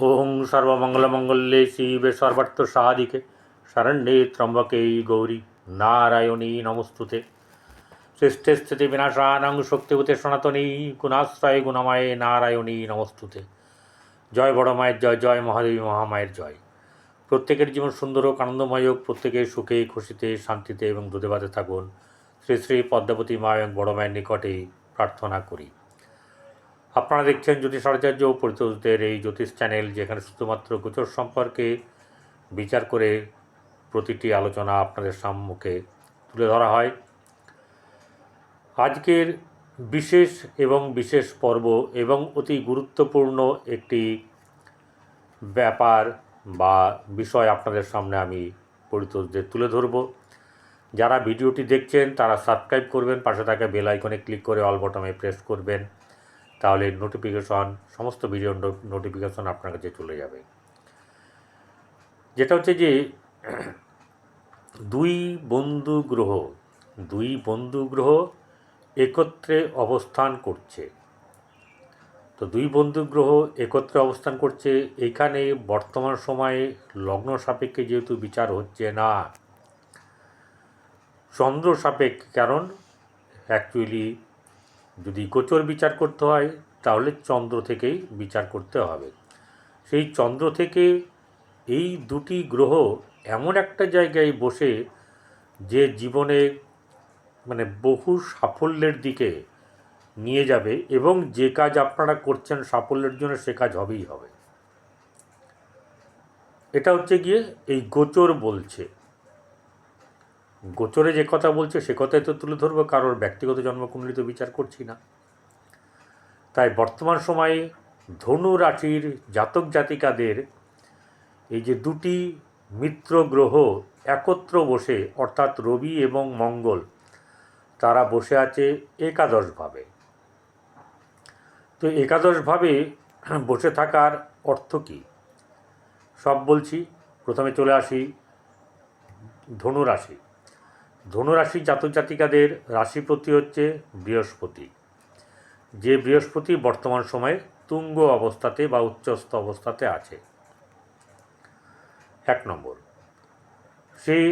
ওং সর্বমঙ্গলমঙ্গলে শিবে সর্বার্থ সাধিকে শরণ্যে ত্রম্বকে গৌরী নারায়ণী নমস্তুতে সৃষ্টে স্থিতি বিনাশানং শক্তিভূতে সনাতনী গুণাশ্রয় গুণময়ে নারায়ণী নমস্তুতে জয় বড় মায়ের জয় জয় মহাদেবী মহামায়ের জয় প্রত্যেকের জীবন সুন্দর হোক, আনন্দময় হোক, প্রত্যেকের সুখে, খুশিতে, শান্তিতে এবং দুধেবাতে থাকুন। শ্রী শ্রী পদ্মাবতী মা এবং বড় মায়ের নিকটে প্রার্থনা করি। আপনারা দেখছেন জ্যোতিষাচার্য ও পরিতোষদের এই জ্যোতিষ চ্যানেল, যেখানে শুধুমাত্র গোচর সম্পর্কে বিচার করে প্রতিটি আলোচনা আপনাদের সম্মুখে তুলে ধরা হয়। আজকের বিশেষ এবং বিশেষ পর্ব এবং অতি গুরুত্বপূর্ণ একটি ব্যাপার বা বিষয় আপনাদের সামনে আমি পরিতোষদের তুলে ধরব। যারা ভিডিওটি দেখছেন, তারা সাবস্ক্রাইব করবেন, পাশে থাকা বেল আইকনে ক্লিক করে অল বটমে প্রেস করবেন। তাহলে নোটিফিকেশন সমস্ত ভিডিও নোটিফিকেশন আপনার কাছে চলে যাবে। যেটা হচ্ছে যে, দুই বন্ধু গ্রহ, দুই বন্ধু গ্রহ একত্রে অবস্থান করছে। তো দুই বন্ধু গ্রহ একত্রে অবস্থান করছে, এখানে বর্তমান সময়ে লগ্ন সাপেক্ষে যেহেতু বিচার হচ্ছে না, চন্দ্র সাপেক্ষে কারণ অ্যাকচুয়ালি যদি গোচর বিচার করতে হয়, তাহলে চন্দ্র থেকেই বিচার করতে হবে। সেই চন্দ্র থেকে এই দুটি গ্রহ এমন একটা জায়গায় বসে যে জীবনে মানে বহু সাফল্যের দিকে নিয়ে যাবে এবং যে কাজ আপনারা করছেন সাফল্যের জন্য সে কাজ হবেই হবে। এটা হচ্ছে গিয়ে এই গোচর বলছে। গোচরে যে কথা বলছে, সে কথাই তো তুলে ধরবো, কারোর ব্যক্তিগত জন্মকুণ্ডলিত বিচার করছি না। তাই বর্তমান সময়ে ধনু রাশির জাতক জাতিকাদের এই যে দুটি মিত্র গ্রহ একত্র বসে, অর্থাৎ রবি এবং মঙ্গল, তারা বসে আছে একাদশভাবে। তো একাদশভাবে বসে থাকার অর্থ কী? সব বলছি, প্রথমে চলে আসি ধনু রাশি। ধনুরাশি জাতক জাতিকাদের রাশিপতি হচ্ছে বৃহস্পতি। যে বৃহস্পতি বর্তমান সময়ে তুঙ্গ অবস্থাতে বা উচ্চস্থ অবস্থাতে আছে। এক নম্বর সেই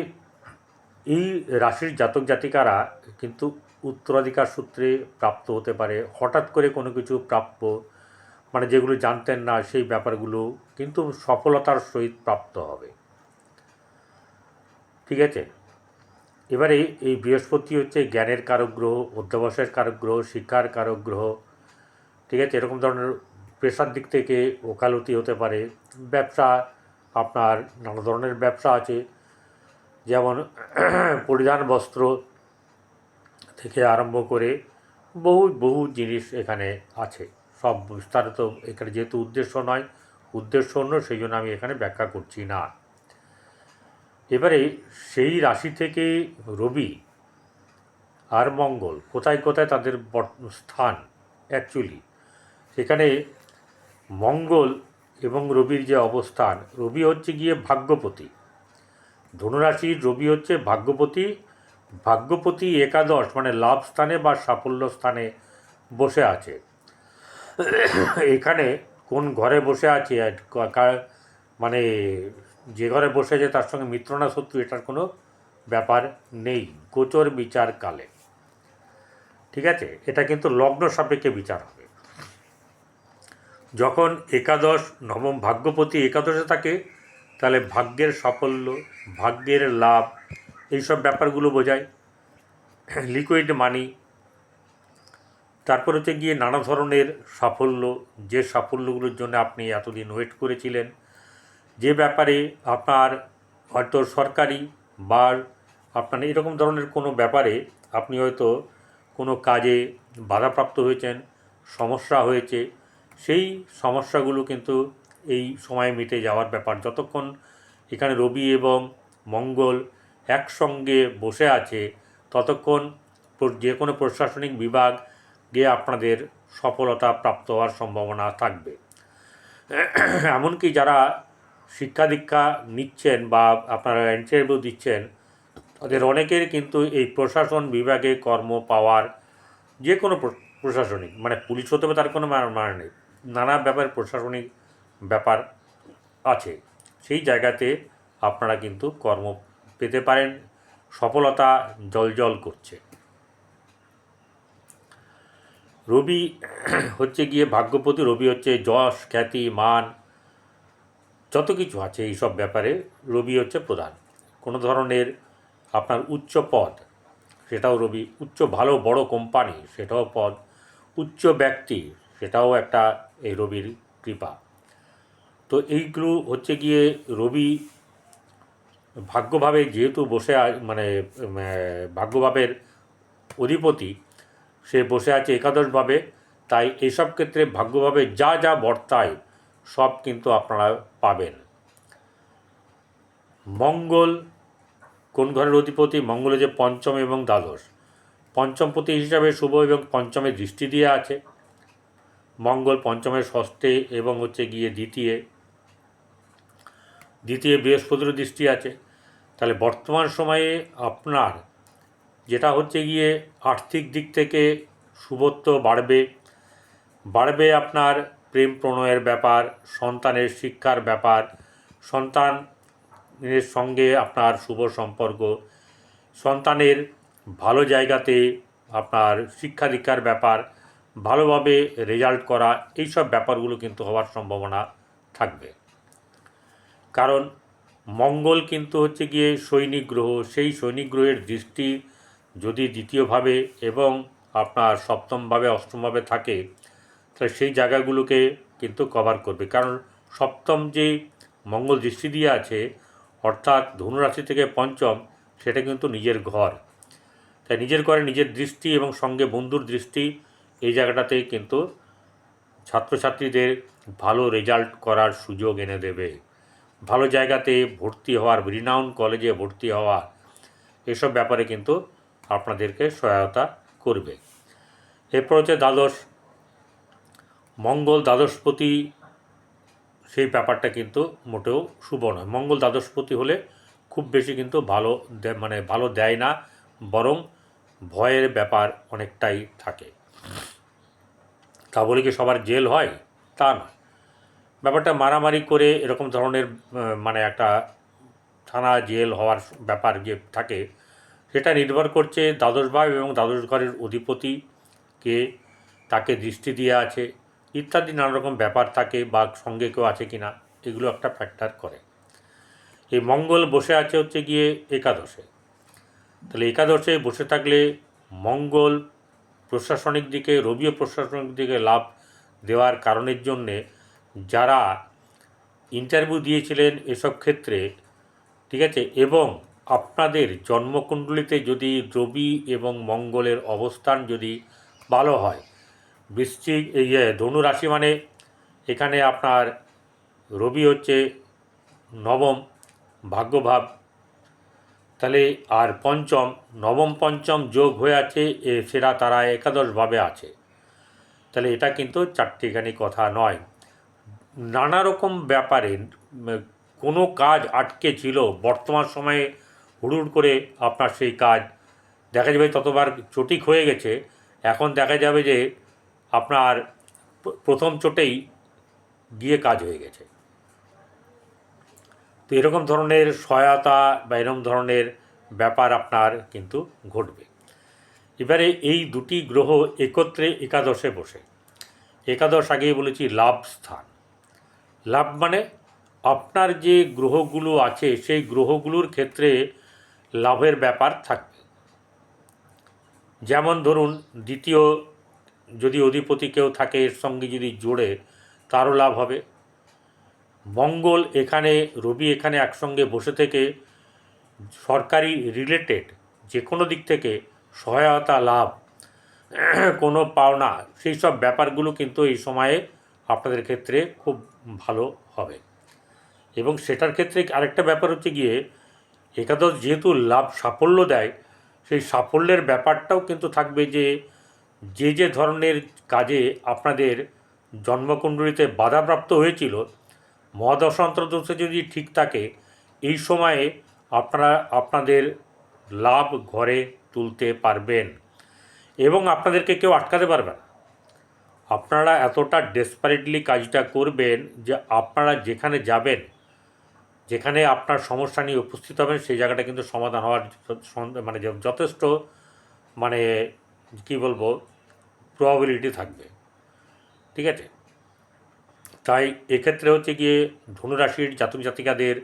এই রাশির জাতক জাতিকারা কিন্তু উত্তরাধিকার সূত্রে প্রাপ্ত হতে পারে। হঠাৎ করে কোনো কিছু প্রাপ্য মানে যেগুলো জানতেন না, সেই ব্যাপারগুলো কিন্তু সফলতার সহিত প্রাপ্ত হবে। ঠিক আছে? এবারে এই বৃহস্পতি হচ্ছে জ্ঞানের কারক গ্রহ অধ্যাবসায়ের কারক গ্রহ শিক্ষার কারক গ্রহ ঠিক আছে? এরকম ধরনের পেশার দিক থেকে ওকালতি হতে পারে। ব্যবসা, আপনার নানা ধরনের ব্যবসা আছে। যেমন পরিধান বস্ত্র থেকে আরম্ভ করে বহু বহু জিনিস এখানে আছে। সব বিস্তারিত এখানে যেহেতু উদ্দেশ্য নয়, উদ্দেশ্য অন্য, সেই জন্য আমি এখানে ব্যাখ্যা করছি না। এবারে সেই রাশি থেকে রবি আর মঙ্গল কোথায় কোথায় তাদের স্থান অ্যাকচুয়ালি সেখানে মঙ্গল এবং রবির যে অবস্থান, রবি হচ্ছে গিয়ে ভাগ্যপতি। ধনুরাশির রবি হচ্ছে ভাগ্যপতি। ভাগ্যপতি একাদশ মানে লাভ স্থানে বা সাফল্য স্থানে বসে আছে। এখানে কোন ঘরে বসে আছে মানে যে ঘরে বসে আছে তার সঙ্গে মিত্রনা শত্রু, এটার কোনো ব্যাপার নেই। গোচর বিচার কালে। ঠিক আছে? এটা কিন্তু লগ্ন সাপেক্ষে বিচার হবে। যখন একাদশ, নবম ভাগ্যপতি একাদশে থাকে, তাহলে ভাগ্যের সাফল্য, ভাগ্যের লাভ, এইসব ব্যাপারগুলো বোঝায়। Liquid money. তারপর হচ্ছে গিয়ে নানা ধরনের সাফল্য। যে সাফল্যগুলোর জন্য আপনি এতদিন ওয়েট করেছিলেন যে ব্যাপারে আপনার হয়তো সরকারি বা আপনার এরকম ধরনের কোনো ব্যাপারে আপনি হয়তো কোনো কাজে বাধাপ্রাপ্ত হয়েছেন, সমস্যা হয়েছে, সেই সমস্যাগুলো কিন্তু এই সময়ে মিটে যাওয়ার ব্যাপার। যতক্ষণ এখানে রবি এবং মঙ্গল একসঙ্গে বসে আছে, ততক্ষণ যে কোনো প্রশাসনিক বিভাগ গিয়ে আপনাদের সফলতা প্রাপ্ত হওয়ার সম্ভাবনা থাকবে। এমনকি যারা শিক্ষা দীক্ষা নিচ্ছেন বা আপনারা ইন্টারভিউ দিচ্ছেন, তাদের অনেকের কিন্তু এই প্রশাসন বিভাগে কর্ম পাওয়ার যে কোনো প্রশাসনিক মানে পুলিশ হতে হবে তার কোনো মানে নেই। নানা ব্যাপার প্রশাসনিক ব্যাপার আছে। সেই জায়গাতে আপনারা কিন্তু কর্ম পেতে পারেন, সফলতা জলজল করছে। রবি হচ্ছে গিয়ে ভাগ্যপতি, রবি হচ্ছে যশ, খ্যাতি, মান যত কিছু আছে এই সব ব্যাপারে রবি হচ্ছে প্রধান। কোনো ধরনের আপনার উচ্চ পদ, সেটাও রবি, উচ্চ ভালো বড় কোম্পানি, সেটাও পদ, উচ্চ ব্যক্তি, সেটাও একটা এই রবির কৃপা। তো এইগুলো হচ্ছে গিয়ে রবি ভাগ্যভাবে যেহেতু বসে মানে ভাগ্যভাবের অধিপতি, সে বসে আছে একাদশভাবে, তাই এইসব ক্ষেত্রে ভাগ্যভাবে যা যা বর্তায়, সব কিন্তু আপনারা পাবেন। মঙ্গল, কোন ঘরের অধিপতি? মঙ্গলে যে পঞ্চম এবং দ্বাদশ। পঞ্চম পঞ্চমপতি হিসাবে শুভ এবং পঞ্চমে দৃষ্টি দিয়ে আছে। মঙ্গল পঞ্চমের ষষ্ঠে এবং হচ্ছে গিয়ে দ্বিতীয়। দ্বিতীয় বৃহস্পতিরও দৃষ্টি আছে। তাহলে বর্তমান সময়ে আপনার যেটা হচ্ছে গিয়ে আর্থিক দিক থেকে শুভত্ব বাড়বে। বাড়বে আপনার প্রেম প্রণয়ের ব্যাপার, সন্তানের শিক্ষার ব্যাপার, সন্তানের সঙ্গে আপনার শুভ সম্পর্ক, সন্তানের ভালো জায়গাতে আপনার শিক্ষা দীক্ষার ব্যাপার, ভালোভাবে রেজাল্ট করা, এইসব ব্যাপারগুলো কিন্তু হওয়ার সম্ভাবনা থাকবে। কারণ মঙ্গল কিন্তু হচ্ছে গিয়ে সৈনিক গ্রহ, সেই সৈনিক গ্রহের দৃষ্টি যদি দ্বিতীয়ভাবে এবং আপনার সপ্তমভাবে, অষ্টমভাবে থাকে তাহলে সেই জায়গাগুলোকে কিন্তু কভার করবে। কারণ সপ্তম যে মঙ্গল দৃষ্টি দিয়ে আছে, অর্থাৎ ধনুরাশি থেকে পঞ্চম, সেটা কিন্তু নিজের ঘর। তাই নিজের ঘরে নিজের দৃষ্টি এবং সঙ্গে বন্ধুর দৃষ্টি, এই জায়গাটাতে কিন্তু ছাত্রছাত্রীদের ভালো রেজাল্ট করার সুযোগ এনে দেবে। ভালো জায়গাতে ভর্তি হওয়ার রিনাউন কলেজে ভর্তি হওয়া, এসব ব্যাপারে কিন্তু আপনাদেরকে সহায়তা করবে। এরপর হচ্ছে দ্বাদশ মঙ্গল দ্বাদশপতি সেই ব্যাপারটা কিন্তু মোটেও শুভ নয়। মঙ্গল দ্বাদশপতি হলে খুব বেশি কিন্তু ভালো মানে ভালো দেয় না, বরং ভয়ের ব্যাপার অনেকটাই থাকে। তা বলে কি সবার জেল হয়? তা না ব্যাপারটা মারামারি করে এরকম ধরনের মানে একটা থানা জেল হওয়ার ব্যাপার যে থাকে, সেটা নির্ভর করছে দ্বাদশ ভাব এবং দ্বাদশ ঘরের অধিপতিকে তাকে দৃষ্টি দিয়ে আছে। ইত্যাদি নানা রকম ব্যাপার থাকে বা সঙ্গে কেউ আছে কি না এগুলো একটা ফ্যাক্টর করে। এই মঙ্গল বসে আছে হচ্ছে গিয়ে একাদশে। তাহলে একাদশে বসে থাকলে মঙ্গল প্রশাসনিক দিকে, রবিও প্রশাসনিক দিকে লাভ দেওয়ার কারণের জন্যে যারা ইন্টারভিউ দিয়েছিলেন এসব ক্ষেত্রে, ঠিক আছে, এবং আপনাদের জন্মকুণ্ডলিতে যদি রবি এবং মঙ্গলের অবস্থান যদি ভালো হয় বৃশ্চিক এ, ধনু রাশি মানে এখানে আপনার রবি হচ্ছে নবম ভাগ্যভাব। তাহলে আর পঞ্চম নবম পঞ্চম যোগ হয়ে আছে এ সেরা তারা একাদশভাবে আছে। তাহলে এটা কিন্তু চারটিখানি কথা নয়। নানা রকম ব্যাপারে কোনো কাজ আটকে ছিল বর্তমান সময়ে হুড়ুড় করে আপনার সেই কাজ। দেখা যাবে ততবার চটিক হয়ে গেছে এখন দেখা যাবে যে আপনার প্রথম চোটেই গিয়ে কাজ হয়ে গেছে। তো এরকম ধরনের সহায়তা বা এরকম ধরনের ব্যাপার আপনার কিন্তু ঘটবে। এবারে এই দুটি গ্রহ একত্রে একাদশে বসে। একাদশ আগেই বলেছি লাভ স্থান। লাভ মানে আপনার যে গ্রহগুলো আছে, সেই গ্রহগুলোর ক্ষেত্রে লাভের ব্যাপার থাকবে। যেমন ধরুন দ্বিতীয় যদি অধিপতি কেউ থাকে এর সঙ্গে যদি জোড়ে, তারও লাভ হবে। মঙ্গল এখানে, রবি এখানে একসঙ্গে বসে থেকে সরকারি রিলেটেড যে কোনো দিক থেকে সহায়তা, লাভ, কোনো পাওনা, সেই সব ব্যাপারগুলো কিন্তু এই সময়ে আপনাদের ক্ষেত্রে খুব ভালো হবে। এবং সেটার ক্ষেত্রে আরেকটা ব্যাপার হচ্ছে গিয়ে, একাদশ যেহেতু লাভ সাফল্য দেয়, সেই সাফল্যের ব্যাপারটাও কিন্তু থাকবে যে যে যে ধরনের কাজে আপনাদের জন্মকুণ্ডলিতে বাধাপ্রাপ্ত হয়েছিল, মহাদশান্তর দোষে যদি ঠিক থাকে, এই সময়ে আপনারা আপনাদের লাভ ঘরে তুলতে পারবেন এবং আপনাদেরকে কেউ আটকাতে পারবে না। আপনারা এতটা ডেসপারেটলি কাজটা করবেন যে আপনারা যেখানে যাবেন, যেখানে আপনার সমস্যা নিয়ে উপস্থিত হবেন, সেই জায়গাটা কিন্তু সমাধান হওয়ার মানে যথেষ্ট মানে কি বলব প্রবাবিলিটি থাকবে। ঠিক আছে? তাই এক্ষেত্রে হচ্ছে গিয়ে ধনুরাশির জাতক জাতিকাদের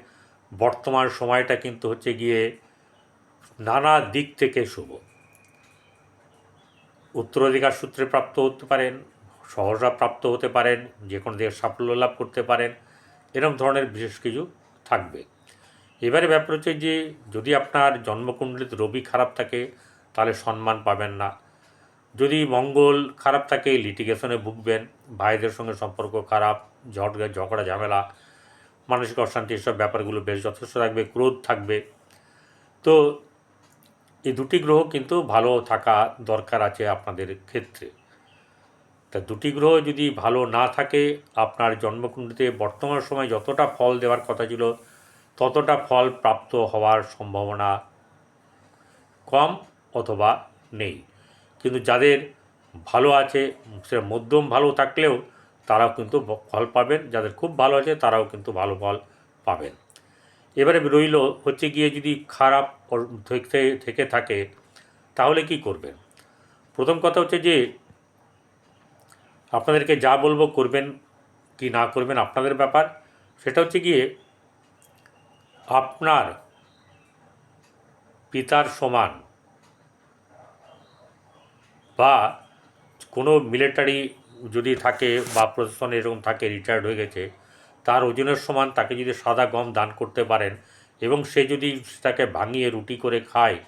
বর্তমান সময়টা কিন্তু হচ্ছে গিয়ে নানা দিক থেকে শুভ। উত্তরাধিকার সূত্রে প্রাপ্ত হতে পারেন, সহসা প্রাপ্ত হতে পারেন, যে কোনো দিকে সাফল্য লাভ করতে পারেন এরকম ধরনের বিশেষ কিছু থাকবে। এবারে ব্যাপার হচ্ছে যে যদি আপনার জন্মকুণ্ডলিতে রবি খারাপ থাকে, তাহলে সম্মান পাবেন না। যদি মঙ্গল খারাপ থাকে লিটিগেশনে ভুগবেন, ভাইদের সঙ্গে সম্পর্ক খারাপ ঝগড়া ঝগড়া, ঝামেলা, মানসিক অশান্তি, এসব ব্যাপারগুলো বেশ যথেষ্ট থাকবে, ক্রোধ থাকবে। তো এই দুটি গ্রহ কিন্তু ভালো থাকা দরকার আছে আপনাদের ক্ষেত্রে। তা দুটি গ্রহ যদি ভালো না থাকে, আপনার জন্মকুণ্ডলিতে বর্তমান সময় যতটা ফল দেওয়ার কথা ছিল, ততটা ফল প্রাপ্ত হওয়ার সম্ভাবনা কম অথবা নেই। কিন্তু যাদের ভালো আছে সেটা মধ্যম ভালো থাকলেও তারাও কিন্তু ফল পাবেন। যাদের খুব ভালো আছে, তারাও কিন্তু ভালো ফল পাবেন। এবারে রইল হচ্ছে গিয়ে যদি খারাপ থেকে থেকে থাকে, তাহলে কি করবেন? প্রথম কথা হচ্ছে যে, আপনাদেরকে যা বলব করবেন কি না করবেন আপনাদের ব্যাপার। সেটা হচ্ছে গিয়ে, আপনার পিতার সমান বা কোনো মিলিটারি যদি থাকে বা প্রশাসনে এরকম থাকে রিটায়ার্ড হয়ে গেছে, তার ওজনের সমান তাকে যদি সাদা গম দান করতে পারেন এবং সে যদি তাকে ভাঙিয়ে রুটি করে খায়,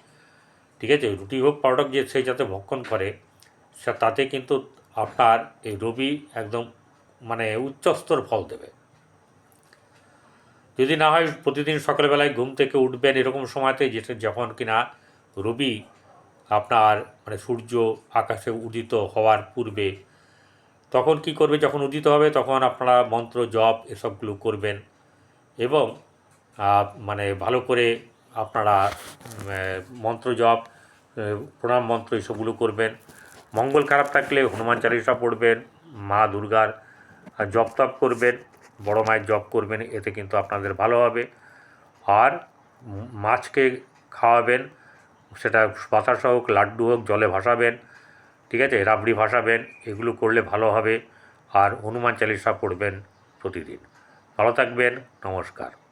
ঠিক আছে? রুটি হোক, পাউডার যে সে যাতে ভক্ষণ করে তাতে কিন্তু আপনার এই রবি একদম মানে উচ্চস্তর ফল দেবে। যদি না হয় প্রতিদিন সকালবেলায় ঘুম থেকে উঠবেন এরকম সময়তে, যেটা যখন কিনা রবি আপনার মানে সূর্য আকাশে উদিত হওয়ার পূর্বে, তখন কি করবে? যখন উদিত হবে, তখন আপনারা মন্ত্র, জপ এসবগুলো করবেন এবং মানে ভালো করে আপনারা মন্ত্র, জপ প্রণাম মন্ত্র এসবগুলো করবেন। মঙ্গল খারাপ থাকলে হনুমান চালিসা পড়বেন, মা দুর্গার জপ তপ করবেন, বড় মায়ের জপ করবেন, এতে কিন্তু আপনাদের ভালো হবে। আর মাছকে খাওয়াবেন সেটা বাতাসা হোক, লাড্ডু হোক, জলে ভাসাবেন, ঠিক আছে, রাবড়ি ভাসাবেন, এগুলো করলে ভালো হবে। আর হনুমান চালিসা পড়বেন প্রতিদিন। ভালো থাকবেন, নমস্কার।